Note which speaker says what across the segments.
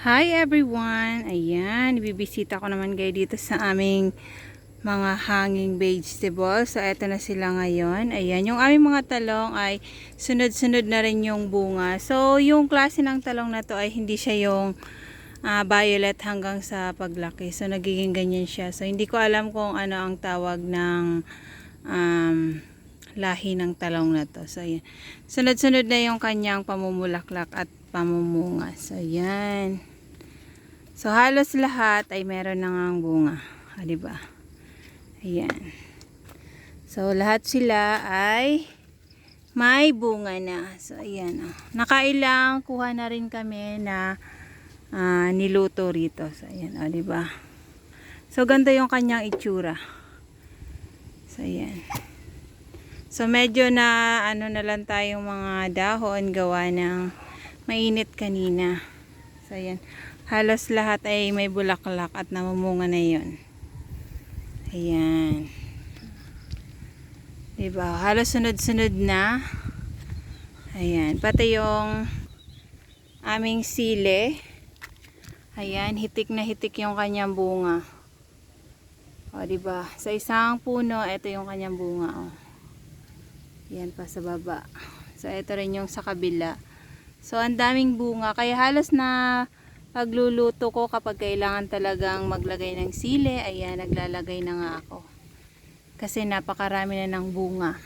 Speaker 1: Hi everyone! Ayan, bibisita ko naman kayo dito sa aming mga hanging vegetables. So, eto na sila ngayon. Ayan, yung aming mga talong ay sunod-sunod na rin yung bunga. So, yung klase ng talong na to ay hindi siya yung ah, violet hanggang sa paglaki. So, nagiging ganyan siya. So, hindi ko alam kung ano ang tawag ng um, lahi ng talong na to. So, ayan. Sunod-sunod na yung kanyang pamumulaklak at pamumunga. So, ayan. So, halos lahat ay meron na ngang bunga. Ah, di ba? Ayan. So, lahat sila ay may bunga na. So, ayan. Oh. Nakailang kuha na rin kami na ah, niluto rito. So, ayan. O, di ba? So, ganda yung kanyang itsura. So, ayan. So, medyo na ano na lang tayong mga dahon gawa ng mainit kanina. So, ayan. Halos lahat ay may bulaklak at namumunga na yon. Ayan. Diba? Halos sunod-sunod na. Ayan. Pati yung aming sile. Ayan. Hitik na hitik yung kanyang bunga. O, diba? Sa isang puno, ito yung kanyang bunga. O. Yan pa sa baba. So, ito rin yung sa kabila. So, ang daming bunga. Kaya halos na pagluluto ko kapag kailangan talagang maglagay ng sile, ayan, naglalagay na nga ako. Kasi napakarami na ng bunga.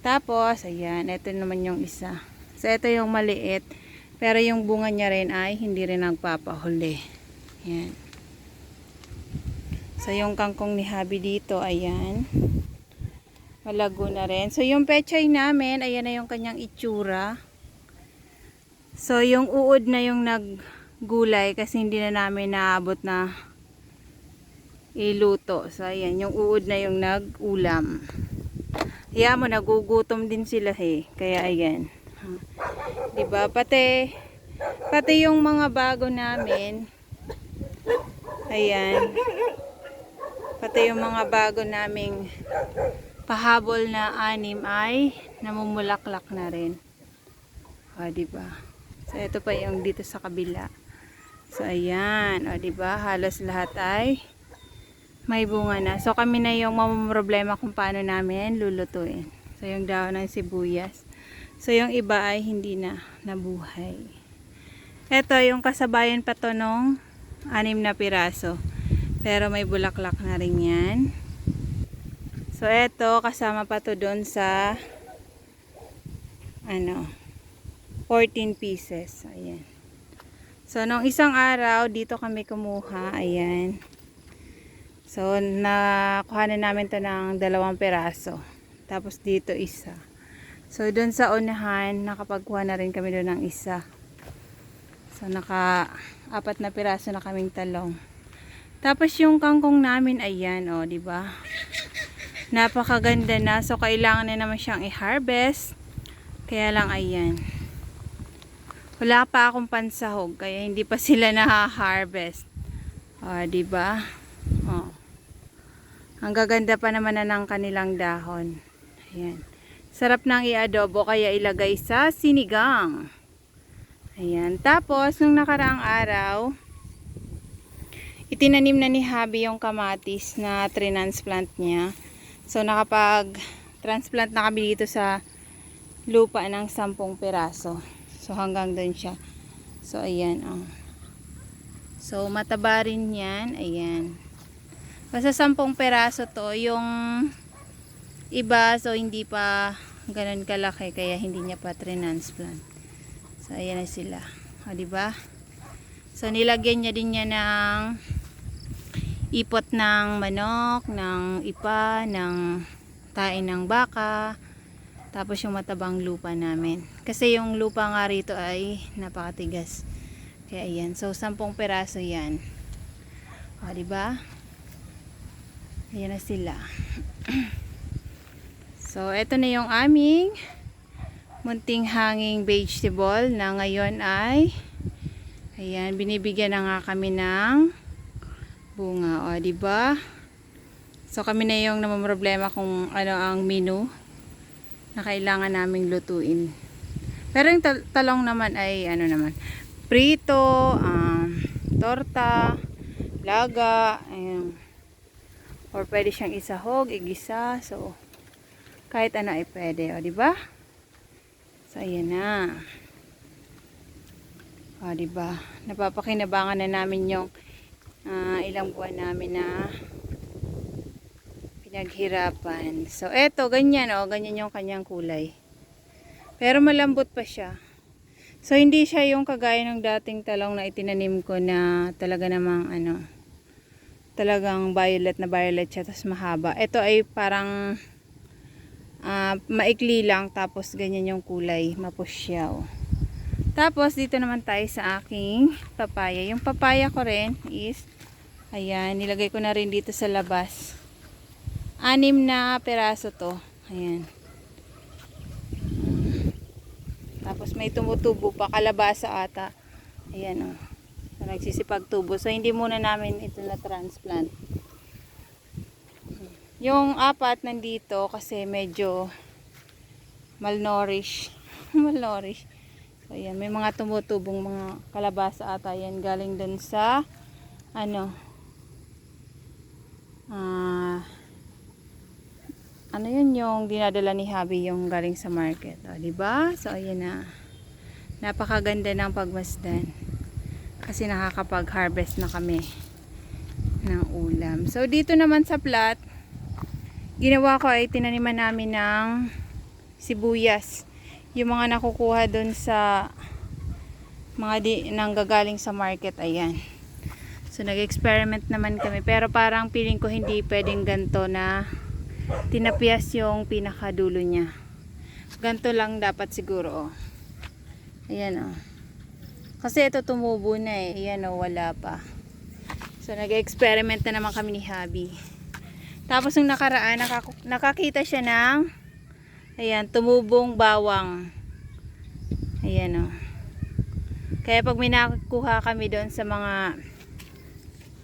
Speaker 1: Tapos, ayan, ito naman yung isa. So, ito yung maliit. Pero yung bunga niya rin ay hindi rin nagpapahuli. Ayan. So, yung kangkong ni Habi dito, ayan. Malago na rin. So, yung pechay namin, ayan na yung kanyang itsura. So, yung uod na yung naggulay kasi hindi na namin naabot na iluto. So, ayan, yung uod na yung nag-ulam. Kaya mo, nagugutom din sila eh. Kaya, ayan. Diba? Pati, pati yung mga bago namin, ayan, pati yung mga bago naming pahabol na anim ay namumulaklak na rin. O, diba? So, ito pa yung dito sa kabila. So, ayan. O, diba? Halos lahat ay may bunga na. So, kami na yung mamumroblema kung paano namin lulutuin. So, yung daon ng sibuyas. So, yung iba ay hindi na nabuhay. Ito, yung kasabayan pa to nung anim na piraso. Pero may bulaklak na rin yan. So, ito, kasama pa to doon sa ano, 14 pieces. Ayan. So, nung isang araw, dito kami kumuha. Ayan. So, nakuha na namin to ng dalawang peraso. Tapos dito isa. So, dun sa unahan, nakapagkuha na rin kami doon ng isa. So, naka apat na piraso na kaming talong. Tapos yung kangkong namin, ayan, o, oh, ba? Napakaganda na. So, kailangan na naman siyang i-harvest. Kaya lang, ayan. Wala pa akong pansahog, kaya hindi pa sila na-harvest. O, di ba? O. Ang gaganda pa naman na ng kanilang dahon. Ayan. Sarap nang i-adobo, kaya ilagay sa sinigang. Ayan. Tapos, nung nakaraang araw, itinanim na ni Habi yung kamatis na transplant niya. So, nakapag-transplant na kami dito sa lupa ng 10 peraso. So, hanggang doon siya. So, ayan, oh. So, mataba rin yan. Ayan. Basta 10 peraso to. Yung iba, so, hindi pa ganun kalaki. Kaya, hindi niya pa transplant. So, ayan na sila. O, diba? So, nilagyan niya din niya ng ipot ng manok, ng ipa, ng tain ng baka, tapos yung matabang lupa namin. Kasi yung lupa nga rito ay napakatigas. Kaya ayan. So, 10 peraso yan. O, diba? Ayan na sila. so, ito na yung aming munting hanging vegetable na ngayon ay ayan, binibigyan na nga kami ng bunga. O, diba? So, kami na yung namamroblema kung ano ang menu na kailangan naming lutuin. Pero yung tal- talong naman ay ano naman. prito, um, torta, laga, ayun. Or pwede siyang isahog, igisa. So, kahit ano ay pwede. O, di ba? So, ayan na. O, di ba? Napapakinabangan na namin yung ah, ilang buwan namin na pinaghirapan. So, eto, ganyan, o. Ganyan yung kanyang kulay. Pero malambot pa siya. So, hindi siya yung kagaya ng dating talong na itinanim ko na talaga namang ano, talagang violet na violet siya, tapos mahaba. Ito ay parang ah, maikli lang, tapos ganyan yung kulay, mapusyaw. Tapos, dito naman tayo sa aking papaya. Yung papaya ko rin is, ayan, nilagay ko na rin dito sa labas. Anim na peraso to. Ayan. Tapos may tumutubo pa, kalabasa ata. Ayan o. Oh. So, nagsisipagtubo. So, hindi muna namin ito na transplant. Yung apat nandito kasi medyo malnourished. malnourished. So, ayan. May mga tumutubong mga kalabasa ata. Yan galing dun sa ano ah ano yun yung dinadala ni Habi yung galing sa market. O, di ba? So, ayan na. Napakaganda ng pagmasdan. Kasi nakakapag-harvest na kami ng ulam. So, dito naman sa plat, ginawa ko ay tinaniman namin ng sibuyas. Yung mga nakukuha dun sa mga di, nanggagaling sa market, ayan. So, nag-experiment naman kami. Pero parang feeling ko hindi pwedeng ganto na tinapias yung pinakadulo niya. Ganto lang dapat siguro, oh. Ayan, oh. Kasi ito tumubo na eh. Ayan, oh, wala pa. So, nag-experiment na naman kami ni Habi. Tapos, nung nakaraan, nakak- nakakita siya ng ayan, tumubong bawang. Ayan, oh. Kaya pag may nakuha kami doon sa mga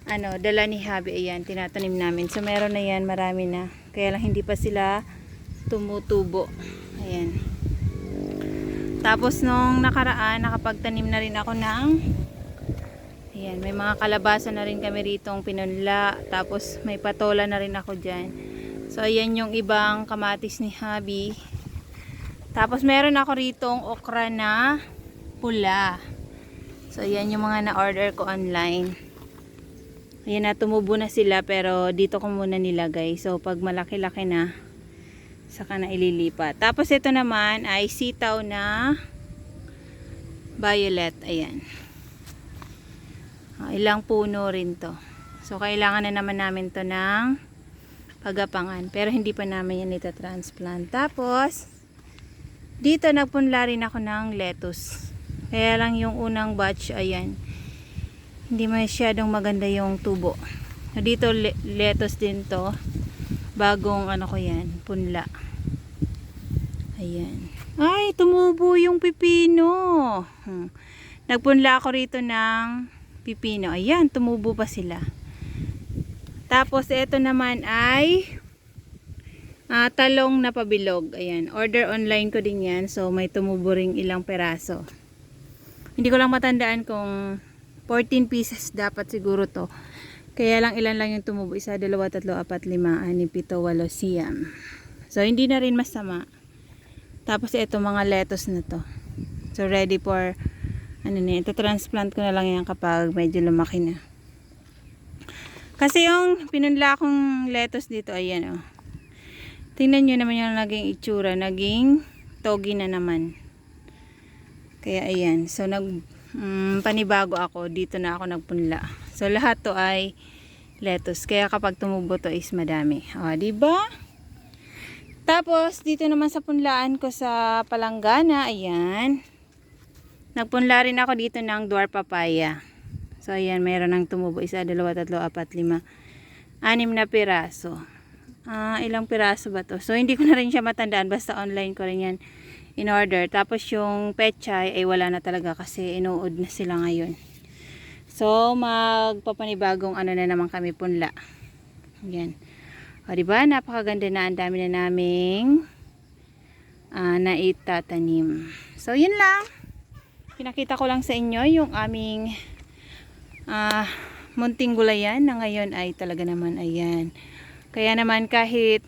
Speaker 1: ano, dala ni Habi, ayan, tinatanim namin. So, meron na yan, marami na. Kaya lang hindi pa sila tumutubo. Ayan. Tapos nung nakaraan, nakapagtanim na rin ako ng Ayan, may mga kalabasa na rin kami ritong pinunla. Tapos may patola na rin ako dyan. So ayan yung ibang kamatis ni Habi. Tapos meron ako ritong okra na pula. So ayan yung mga na-order ko online. Ayan na, tumubo na sila pero dito ko muna nilagay. So, pag malaki-laki na, saka na ililipat. Tapos, ito naman ay sitaw na violet. Ayan. Ah, ilang puno rin to. So, kailangan na naman namin to ng pagapangan. Pero, hindi pa namin yan ito transplant. Tapos, dito nagpunla rin ako ng lettuce. Kaya lang yung unang batch, ayan hindi masyadong maganda yung tubo. Dito le din to. Bagong ano ko yan, punla. Ayan. Ay, tumubo yung pipino. Hmm. Nagpunla ako rito ng pipino. Ayan, tumubo pa sila. Tapos, ito naman ay ah, talong na pabilog. Ayan, order online ko din yan. So, may tumubo ring ilang peraso. Hindi ko lang matandaan kung 14 pieces dapat siguro to. Kaya lang ilan lang yung tumubo. Isa, dalawa, tatlo, apat, lima, ani, pito, walo, siyam. So, hindi na rin masama. Tapos, ito mga lettuce na to. So, ready for, ano na, ito transplant ko na lang yan kapag medyo lumaki na. Kasi yung pinunla kong lettuce dito, ayan oh. Tingnan nyo naman yung naging itsura. Naging togi na naman. Kaya ayan. So, nag mm, panibago ako, dito na ako nagpunla. So lahat to ay lettuce. Kaya kapag tumubo to is madami. O, di ba? Tapos dito naman sa punlaan ko sa Palanggana, ayan. Nagpunla rin ako dito ng dwarf papaya. So ayan, mayroon ng tumubo. Isa, dalawa, tatlo, apat, lima. Anim na piraso. Ah, ilang piraso ba to? So hindi ko na rin siya matandaan. Basta online ko rin yan in order. Tapos yung pechay ay wala na talaga kasi inuod na sila ngayon. So, magpapanibagong ano na naman kami punla. Yan. O, diba? Napakaganda na. Ang dami na naming uh, naitatanim. So, yun lang. pinakita ko lang sa inyo yung aming ah, munting gulayan na ngayon ay talaga naman ayan. Kaya naman kahit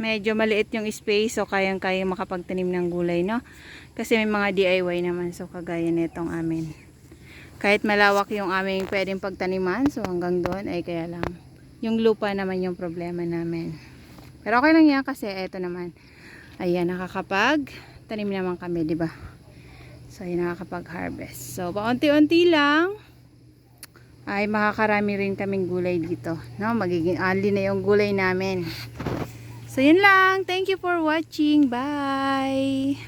Speaker 1: medyo maliit yung space so kayang kaya makapagtanim ng gulay no? Kasi may mga DIY naman so kagaya nitong amin. Kahit malawak yung aming pwedeng pagtaniman so hanggang doon ay kaya lang. Yung lupa naman yung problema namin. Pero okay lang yan kasi eto naman. Ayan nakakapag tanim naman kami di ba? So ayan nakakapag harvest so paunti-unti lang ay makakarami rin kaming gulay dito no? Magiging ali na yung gulay namin So, yun lang. Thank you for watching. Bye!